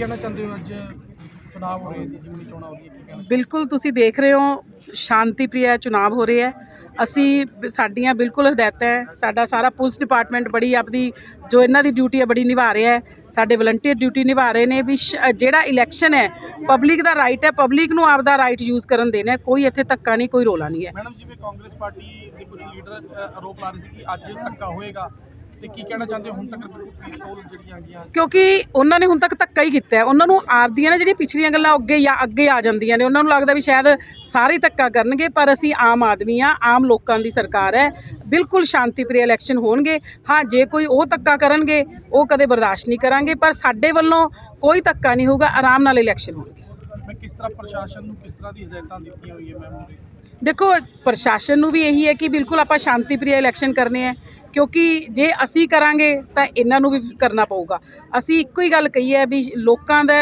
ਕਹਿਣਾ ਚਾਹੁੰਦੇ ਹੋ ਅੱਜ ਚੁਣਾਵ ਹੋ ਰਹੇ ਜੀ ਜਿਮਨੀ ਚੋਣਾਂ ਹੋ ਰਹੀਆਂ ਕੀ ਕਹਿਣਾ ਬਿਲਕੁਲ ਤੁਸੀਂ ਦੇਖ ਰਹੇ ਹੋ ਸ਼ਾਂਤੀ ਪ੍ਰਿਆ ਚੁਣਾਵ ਹੋ ਰਹੇ ਹੈ। ਅਸੀਂ ਸਾਡੀਆਂ ਬਿਲਕੁਲ ਹਦਾਇਤਾਂ ਹੈ ਸਾਡਾ ਸਾਰਾ ਪੁਲਿਸ ਡਿਪਾਰਟਮੈਂਟ ਬੜੀ ਆਪਦੀ ਜੋ ਇਹਨਾਂ ਦੀ ਡਿਊਟੀ ਹੈ ਬੜੀ ਨਿਭਾ ਰਿਹਾ ਹੈ। ਸਾਡੇ ਵਲੰਟੀਅਰ ਡਿਊਟੀ ਨਿਭਾ ਰਹੇ ਨੇ ਵੀ ਸ਼- ਜਿਹੜਾ ਇਲੈਕਸ਼ਨ ਹੈ ਪਬਲਿਕ ਦਾ ਰਾਈਟ ਹੈ ਪਬਲਿਕ ਨੂੰ ਆਪਦਾ ਰਾਈਟ ਯੂਜ਼ ਕਰਨ ਦੇਣਾ ਹੈ। ਕੋਈ ਇੱਥੇ ਧੱਕਾ ਨਹੀਂ ਕੋਈ ਰੋਲਾ ਨਹੀਂ ਹੈ। ਮੈਡਮ ਜਿਵੇਂ ਕਾਂਗਰਸ ਪਾਰਟੀ ਦੇ ਕੁਝ ਲੀਡਰ ਅ, ਆਰੋਪ ਲਾ ਰਹੇ ਸੀ ਕਿ ਅੱਜ ਧੱਕਾ ਹੋਏਗਾ ਤੇ ਕੀ ਕਹਿਣਾ ਚਾਹੁੰਦੇ ਹੋ? ਹੁਣ ਤੱਕ ਬਿਲਕੁਲ ਪੀਸਫੁਲ ਜਿਹੜੀਆਂ ਹੈਗੀਆਂ ਕਿਉਂਕਿ ਉਹਨਾਂ ਨੇ ਹੁਣ ਤੱਕ ਧੱਕਾ ਹੀ ਕੀਤਾ ਹੈ। ਉਹਨਾਂ ਨੂੰ ਆਪਦੀਆਂ ਨਾ ਜਿਹੜੀਆਂ ਪਿਛਲੀਆਂ ਗੱਲਾਂ ਅੱਗੇ ਜਾਂ ਅੱਗੇ ਆ ਜਾਂਦੀਆਂ ਨੇ ਉਹਨਾਂ ਨੂੰ ਲੱਗਦਾ ਵੀ ਸ਼ਾਇਦ ਸਾਰੇ ਧੱਕਾ ਕਰਨਗੇ ਪਰ ਅਸੀਂ ਆਮ ਆਦਮੀ ਆ ਆਮ ਲੋਕਾਂ ਦੀ ਸਰਕਾਰ ਹੈ। ਬਿਲਕੁਲ ਸ਼ਾਂਤੀਪ੍ਰਿय ਇਲੈਕਸ਼ਨ ਹੋਣਗੇ। ਹਾਂ ਜੇ ਕੋਈ ਉਹ ਧੱਕਾ ਕਰਨਗੇ ਉਹ ਕਦੇ ਬਰਦਾਸ਼ਤ ਨਹੀਂ ਕਰਾਂਗੇ ਪਰ ਸਾਡੇ ਵੱਲੋਂ ਕੋਈ ਧੱਕਾ ਨਹੀਂ ਹੋਊਗਾ ਆਰਾਮ ਨਾਲ ਇਲੈਕਸ਼ਨ ਹੋਣਗੇ। ਮੈਂ ਕਿਸ ਤਰ੍ਹਾਂ ਪ੍ਰਸ਼ਾਸਨ ਨੂੰ ਕਿਸ ਤਰ੍ਹਾਂ ਦੀ ਹਦਾਇਤਾਂ ਦਿੱਤੀਆਂ ਹੋਈਆਂ ਮੈਮ ਦੇਖੋ ਪ੍ਰਸ਼ਾਸਨ ਨੂੰ ਵੀ ਇਹੀ ਹੈ ਕਿ ਬਿਲਕੁਲ ਆਪਾਂ ਸ਼ਾਂਤੀਪ੍ਰਿय ਇਲੈਕਸ਼ਨ ਕਰਨੇ ਹੈ। ਕਿਉਂਕਿ ਜੇ ਅਸੀਂ ਕਰਾਂਗੇ ਤਾਂ ਇਹਨਾਂ ਨੂੰ ਵੀ ਕਰਨਾ ਪਊਗਾ। ਅਸੀਂ ਇੱਕੋ ਹੀ ਗੱਲ ਕਹੀ ਹੈ ਵੀ ਲੋਕਾਂ ਦਾ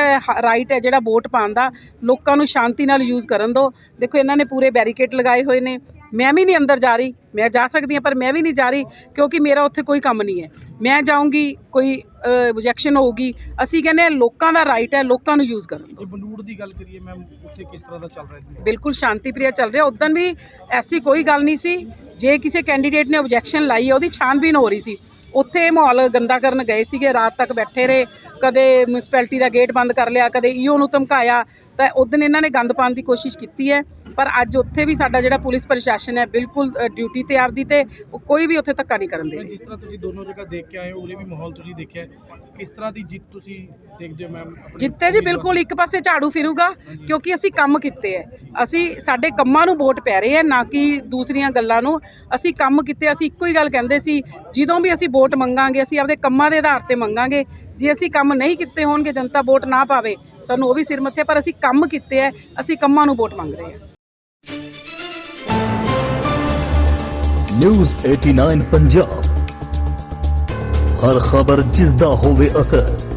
ਰਾਈਟ ਹੈ ਜਿਹੜਾ ਵੋਟ ਪਾਉਣ ਦਾ। ਲੋਕਾਂ ਨੂੰ ਸ਼ਾਂਤੀ ਨਾਲ ਯੂਜ਼ ਕਰਨ ਦਿਓ ਦੇਖੋ ਇਹਨਾਂ ਨੇ ਪੂਰੇ ਬੈਰੀਕੇਡ ਲਗਾਏ ਹੋਏ ਨੇ। ਮੈਂ ਵੀ ਨਹੀਂ ਅੰਦਰ ਜਾ ਰਹੀ। ਮੈਂ ਜਾ ਸਕਦੀ ਹਾਂ ਪਰ ਮੈਂ ਵੀ ਨਹੀਂ ਜਾ ਰਹੀ ਕਿਉਂਕਿ ਮੇਰਾ ਉੱਥੇ ਕੋਈ ਕੰਮ ਨਹੀਂ ਹੈ। ਮੈਂ ਜਾਊਂਗੀ ਕੋਈ objection ਹੋਊਗੀ। ਅਸੀਂ ਕਹਿੰਦੇ ਹਾਂ ਲੋਕਾਂ ਦਾ ਰਾਈਟ ਹੈ ਲੋਕਾਂ ਨੂੰ ਯੂਜ਼ ਕਰਨ ਜੇ ਬਨੂੜ ਦੀ ਗੱਲ ਕਰੀਏ ਮੈਮ ਉੱਥੇ ਕਿਸ ਤਰ੍ਹਾਂ ਦਾ ਚੱਲ ਰਿਹਾ ਬਿਲਕੁਲ ਸ਼ਾਂਤੀਪ੍ਰਿਆ ਚੱਲ ਰਿਹਾ। ਉਦੋਂ ਵੀ ਐਸੀ ਕੋਈ ਗੱਲ ਨਹੀਂ ਸੀ। ਜੇ ਕਿਸੇ ਕੈਂਡੀਡੇਟ ਨੇ ਆਬਜੈਕਸ਼ਨ ਲਾਈ ਹੈ ਉਹਦੀ ਛਾਨਬੀਨ ਹੋ ਰਹੀ ਸੀ। ਉੱਥੇ ਮਾਹੌਲ ਗੰਦਾ ਕਰਨ ਗਏ ਸੀਗੇ, ਰਾਤ ਤੱਕ ਬੈਠੇ ਰਹੇ। ਕਦੇ ਮਿਊਨਿਸਪੈਲਿਟੀ ਦਾ ਗੇਟ ਬੰਦ ਕਰ ਲਿਆ ਕਦੇ ਈਓ ਨੂੰ ਧਮਕਾਇਆ ਤਾਂ ਉਦੋਂ ਇਹਨਾਂ ਨੇ ਗੰਦ ਪਾਉਣ ਦੀ ਕੋਸ਼ਿਸ਼ ਕੀਤੀ ਹੈ। ਪਰ ਅੱਜ ਉੱਥੇ ਵੀ ਸਾਡਾ ਜਿਹੜਾ ਪੁਲਿਸ ਪ੍ਰਸ਼ਾਸਨ ਹੈ ਬਿਲਕੁਲ ਡਿਊਟੀ ਤੇ ਆਪਦੀ ਤੇ ਕੋਈ ਵੀ ਉੱਥੇ ਧੱਕਾ ਨਹੀਂ ਕਰਨ ਦੇ ਜਿਸ ਤਰ੍ਹਾਂ ਤੁਸੀਂ ਦੋਨੋਂ ਜਗ੍ਹਾ ਦੇਖ ਕੇ ਆਏ ਹੋ ਉਰੇ ਵੀ ਮਾਹੌਲ ਤੁਸੀਂ ਦੇਖਿਆ ਹੈ। ਕਿਸ ਤਰ੍ਹਾਂ ਦੀ ਜਿੱਤ ਤੁਸੀਂ ਦੇਖਦੇ ਹੋ ਮੈਮ? ਜਿੱਤੇ ਜੀ ਬਿਲਕੁਲ ਇੱਕ ਪਾਸੇ ਝਾੜੂ ਫਿਰੂਗਾ ਕਿਉਂਕਿ ਅਸੀਂ ਕੰਮ ਕੀਤੇ ਐ ਅਸੀਂ ਸਾਡੇ ਕੰਮਾਂ ਨੂੰ ਵੋਟ ਪੈ ਰਹੇ ਹੈ ਨਾ ਕਿ ਦੂਸਰੀਆਂ ਗੱਲਾਂ ਨੂੰ। ਅਸੀਂ ਕੰਮ ਕੀਤੇ ਅਸੀਂ ਇੱਕੋ ਹੀ ਗੱਲ ਕਹਿੰਦੇ ਸੀ ਜਦੋਂ ਵੀ ਅਸੀਂ ਵੋਟ ਮੰਗਾਂਗੇ ਅਸੀਂ ਆਪਦੇ ਕੰਮਾਂ ਦੇ ਆਧਾਰ ਤੇ ਮੰਗਾਂਗੇ ਜੇ ਅਸੀਂ ਕੰਮ ਨਹੀਂ ਕੀਤੇ ਹੋਣਗੇ, ਜਨਤਾ ਵੋਟ ਨਾ ਪਾਵੇ, ਸਾਨੂੰ ਉਹ ਵੀ ਸਿਰ ਮੱਥੇ, ਪਰ ਅਸੀਂ ਕੰਮ ਕੀਤੇ ਐ, ਅਸੀਂ ਕੰਮਾਂ ਨੂੰ ਵੋਟ ਮੰਗ ਰਹੇ ਹਾਂ ਨਿਊਜ਼ 89 ਪੰਜਾਬ। ਹਰ ਖਬਰ ਜਿਸ ਦਾ ਹੋਵੇ ਅਸਰ।